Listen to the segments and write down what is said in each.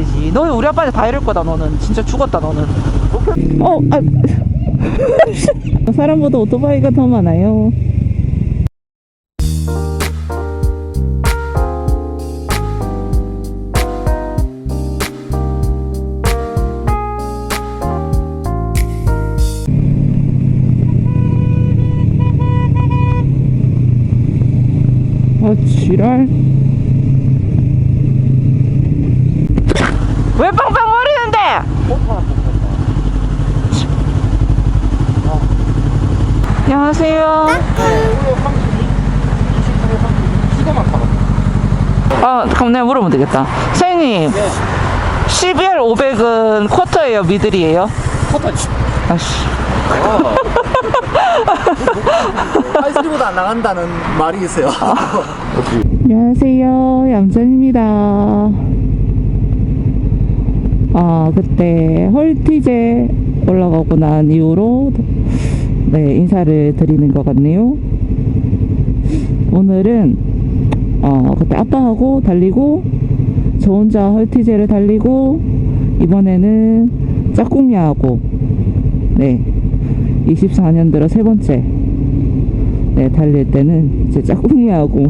이지 너 우리 아빠한테 다 이럴 거다 너는. 진짜 죽었다 너는. 어 아. 사람보다 오토바이가 더 많아요. 아 지랄 왜 빵빵 거리는데 안녕하세요 아 그럼 내가 물어보면 되겠다 사장님 CBR 500은 쿼터예요 미들이에요 포터치. 아씨 하이스리보다 안 나간다는 말이 있어요. 안녕하세요. 얌전입니다. 아, 그때 헐티제 올라가고 난 이후로 네, 인사를 드리는 것 같네요. 오늘은 어, 그때 아빠하고 달리고 저 혼자 헐티제를 달리고 이번에는 짝꿍이하고 네, 24년 들어 세 번째 네, 달릴 때는 이제 짝꿍이하고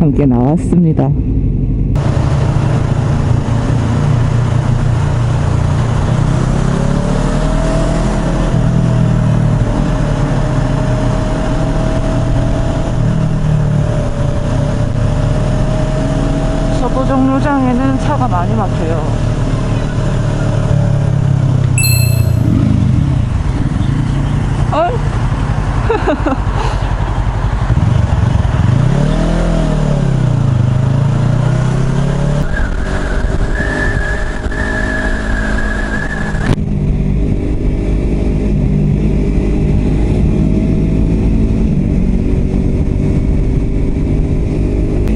함께 나왔습니다. 서부 정류장에는 차가 많이 막혀요. 어?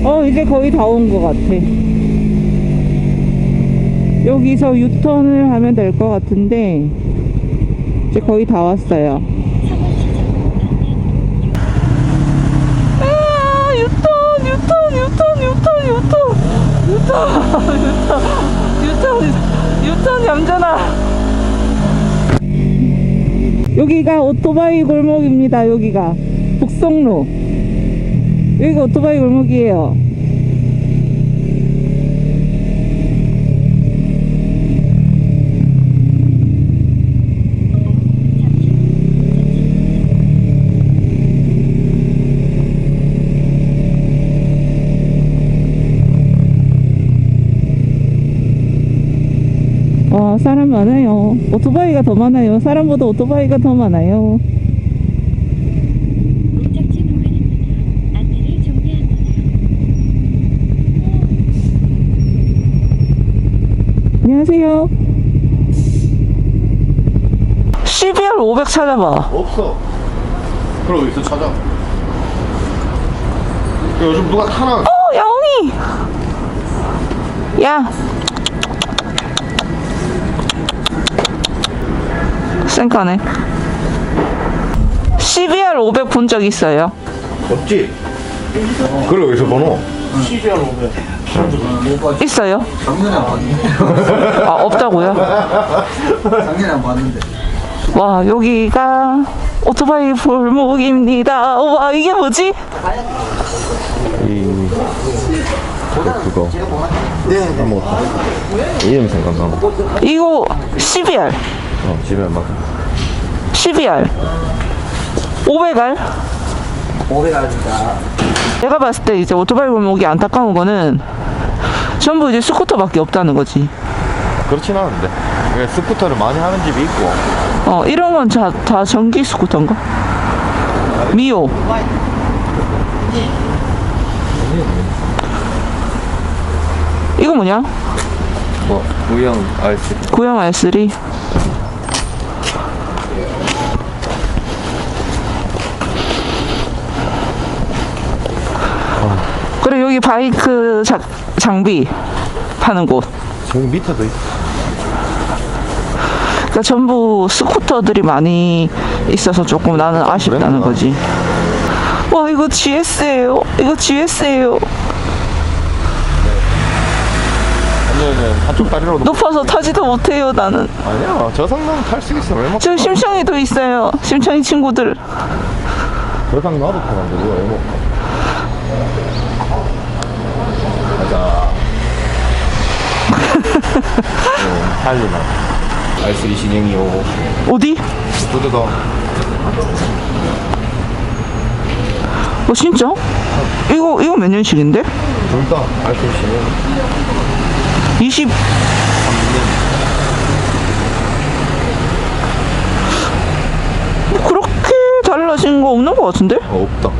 어, 이제 거의 다 온 것 같아. 여기서 유턴을 하면 될 것 같은데, 이제 거의 다 왔어요. 아, 유턴, 유턴, 유턴, 유턴, 유턴, 유턴, 유턴, 유턴, 유턴, 얌전아. 여기가 오토바이 골목입니다, 여기가. 북성로. 여기가 오토바이 골목이에요. 와, 사람 많아요. 오토바이가 더 많아요. 사람보다 오토바이가 더 많아요. 목적지 구간입니다. 안내를 종료합니다. 안녕하세요. CBR 500 찾아봐. 없어. 그럼 어디서 찾아? 야, 요즘 누가 타나? 어, 야옹이! 야! 쌩까네. CBR 500 본 적 있어요? 없지. 그래 어디서 번호? CBR 오면. 있어요? 작년에 안 봤는데. 아, 없다고요? 작년에 안 봤는데. 와, 여기가 오토바이 골목입니다. 와, 이게 뭐지? 이 그거 네. 까먹었다. 이름 생각나고. 이거 CBR. 어 집에 막 12R 500R 500알입니다. 내가 봤을 때 이제 오토바이 골목이 안타까운 거는 전부 이제 스쿠터밖에 없다는 거지 그렇진 않은데. 그냥 스쿠터를 많이 하는 집이 있고. 어 이런 건 다 전기 스쿠터인가? 미오 이거 뭐냐? 뭐 우영 알지? 구형 R3 그리고 여기 바이크 자- 장비 파는 곳 저기 밑에도 있어. 그러니까 전부 스쿠터들이 많이 있어서 조금 나는 아쉽다는 그랬나? 거지. 와 이거 GS예요. 이거 GS예요. 그러면은 한쪽 다리로도 높아서 타지도 못해요 나는 아니야 저 상남 탈수 있어 왜 먹? 저 심청이도 있어요 심청이 친구들 저상 나도 타는데 왜먹어? 가자. 음, 달리나. 알쓰리 진행이요. 어디? 구두가 어 진짜? 이거 이거 몇 년식인데? 둘다 알쓰리 진행. 20 그렇게 달라진 거 없는 것 같은데? 어, 없다.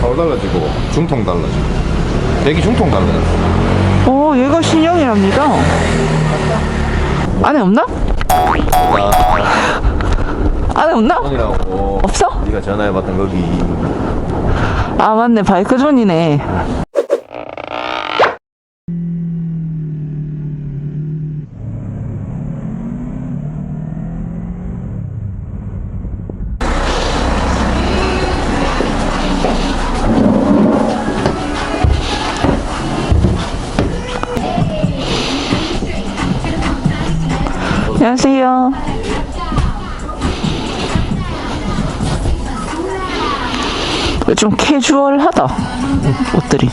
사고 달라지고 중통 달라지고. 대기 중통 달라졌어. 어 얘가 신형이랍니다 안에 없나? 안에 없나? 손이라고. 없어? 네가 전화해봤던 거기. 아 맞네 바이크 존이네 안녕하세요. 좀 캐주얼하다 옷들이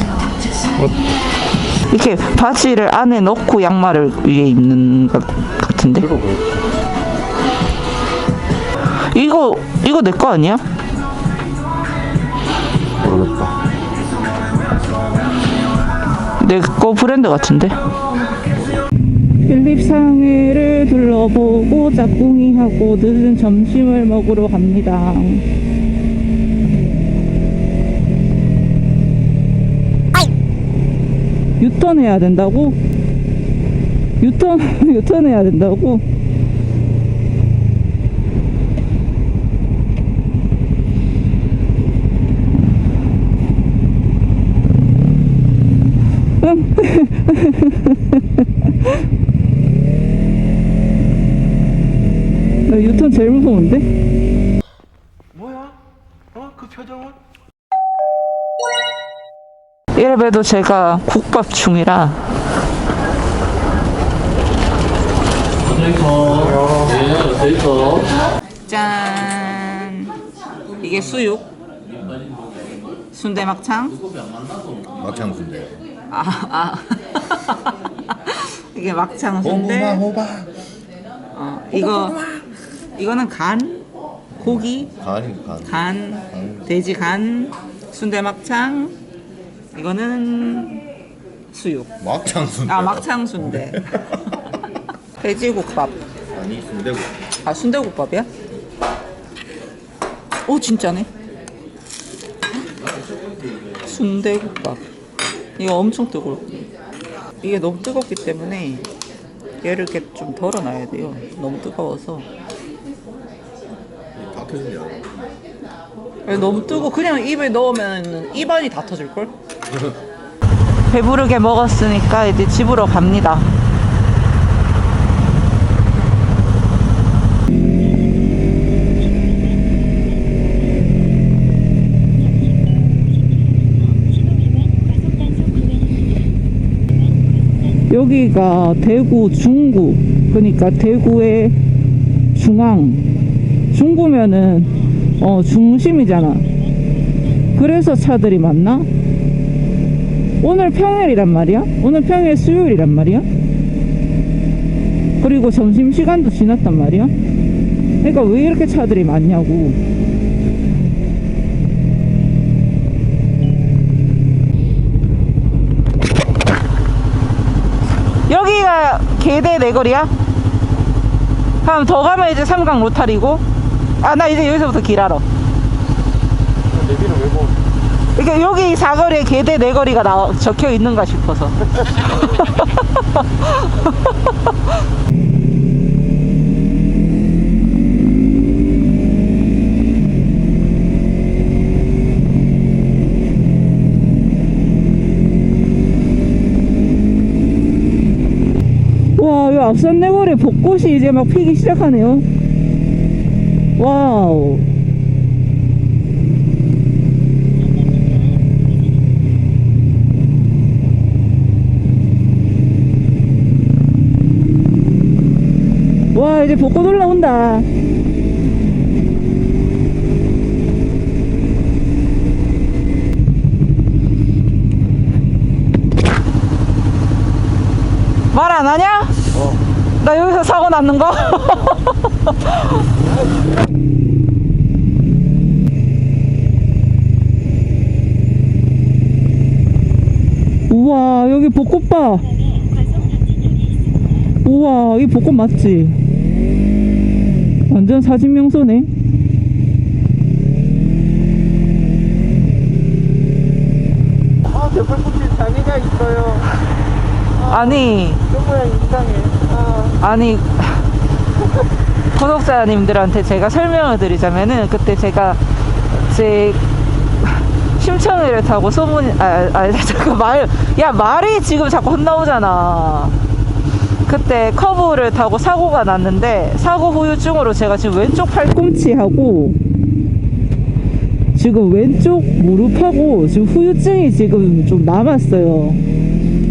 이렇게 바지를 안에 넣고 양말을 위에 입는 것 같은데 이거 이거 내 거 아니야? 모르겠다. 내 거 브랜드 같은데 필립 상해를 둘러보고 짝꿍이하고 늦은 점심을 먹으러 갑니다 유턴 해야 된다고? 유턴 유턴 해야 된다고? 나 유턴 제일 무서운데? 뭐야? 어? 그 표정은? 이래봬도 제가 국밥 중이라 짠 이게 수육 순대 막창 막창 순대. 아, 아. 이게 막창 순대 호박. 어, 이거 이거는 간 고기 간이 간. 간 돼지 간 순대 막창 이거는 수육 막창 순대. 아 막창 순대 돼지국밥 아니 순대고. 아 순대국밥이야? 오 진짜네 순대국밥 이거 엄청 뜨거워 이게 너무 뜨겁기 때문에 얘를 이렇게 좀 덜어놔야 돼요 너무 뜨거워서 다 터진다. 너무 뜨고 그냥 입에 넣으면 입안이 다 터질걸? 배부르게 먹었으니까 이제 집으로 갑니다 여기가 대구 중구 그러니까 대구의 중앙 중구면은 어 중심이잖아 그래서 차들이 많나? 오늘 평일이란 말이야? 오늘 평일 수요일이란 말이야? 그리고 점심시간도 지났단 말이야? 그러니까 왜 이렇게 차들이 많냐고 여기가 계대 내거리야? 그럼 더 가면 이제 삼강 로타리고 아 나 이제 여기서부터 길 알아 내비는 왜 뭐? 그러니까 여기 사거리에 계대 내거리가 나 적혀 있는가 싶어서 와, 이 앞산 내거리 벚꽃이 이제 막 피기 시작하네요. 와우. 와 이제 벚꽃 올라온다 말 안 하냐? 나 여기서 사고 났는 거? 우와 여기 벚꽃 봐. 우와 이 벚꽃 맞지? 완전 사진 명소네 아, 저 불꽃이 장애가 있어요. 아니 저 모양 이상해. 아, 아니 구독자님들한테 제가 설명을 드리자면은 그때 제가 제 심청이를 타고 소문 아, 아 잠깐 말야 말이 지금 자꾸 혼나오잖아. 그때 커브를 타고 사고가 났는데 사고 후유증으로 제가 지금 왼쪽 팔꿈치하고 지금 왼쪽 무릎하고 지금 후유증이 지금 좀 남았어요.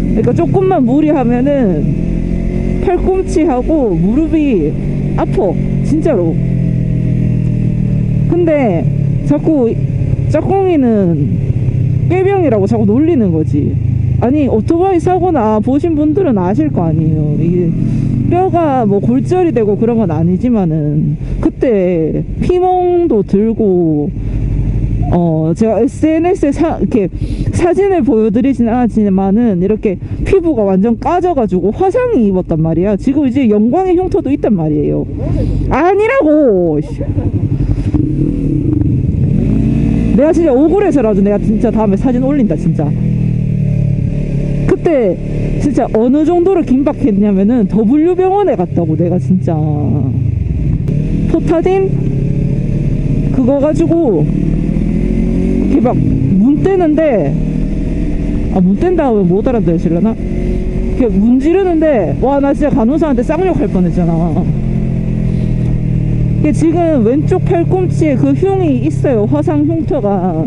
그러니까 조금만 무리하면은 팔꿈치하고 무릎이 아파 진짜로. 근데 자꾸 짝꿍이는 꾀병이라고 자꾸 놀리는 거지. 아니 오토바이 사고나 보신 분들은 아실 거 아니에요. 이게 뼈가 뭐 골절이 되고 그런 건 아니지만은 그때 피멍도 들고 어 제가 SNS에 사, 이렇게 사진을 보여드리진 않았지만은 이렇게 피부가 완전 까져가지고 화상이 입었단 말이야. 지금 이제 영광의 흉터도 있단 말이에요. 아니라고! 씨. 내가 진짜 억울해서라도 내가 진짜 다음에 사진 올린다 진짜. 그때 진짜 어느 정도로 긴박했냐면은 W병원에 갔다고 내가 진짜. 포타딘? 그거 가지고 이렇게 막 문 떼는데 아문 뗀다 하면 못 알아들으실려나? 이렇게 문 지르는데 와 나 진짜 간호사한테 쌍욕할 뻔했잖아 지금 왼쪽 팔꿈치에 그 흉이 있어요 화상 흉터가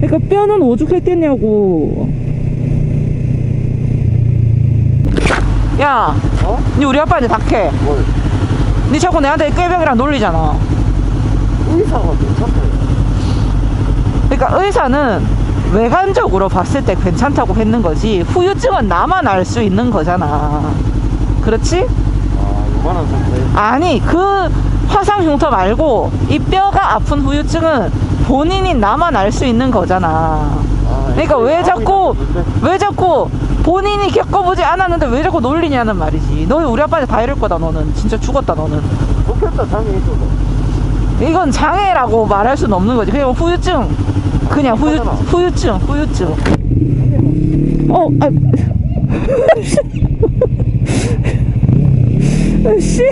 그러니까 뼈는 오죽했겠냐고 야, 어? 니 우리 아빠한테 닥해. 뭘? 니 자꾸 내한테 꾀병이랑 놀리잖아. 의사가 괜찮아요. 그러니까 의사는 외관적으로 봤을 때 괜찮다고 했는 거지 후유증은 나만 알 수 있는 거잖아. 그렇지? 아, 요만한 상태. 아니 그 화상 흉터 말고 이 뼈가 아픈 후유증은 본인이 나만 알 수 있는 거잖아. 아, 그러니까 왜 자꾸 왜 자꾸 본인이 겪어보지 않았는데 왜 자꾸 놀리냐는 말이지. 너 우리 아빠한테 다 이럴 거다 너는 진짜 죽었다 너는. 좋겠다, 장애. 이건 장애라고 말할 수는 없는 거지. 그냥 후유증. 그냥 후유. 후유증, 후유증. 어, 아. 씨.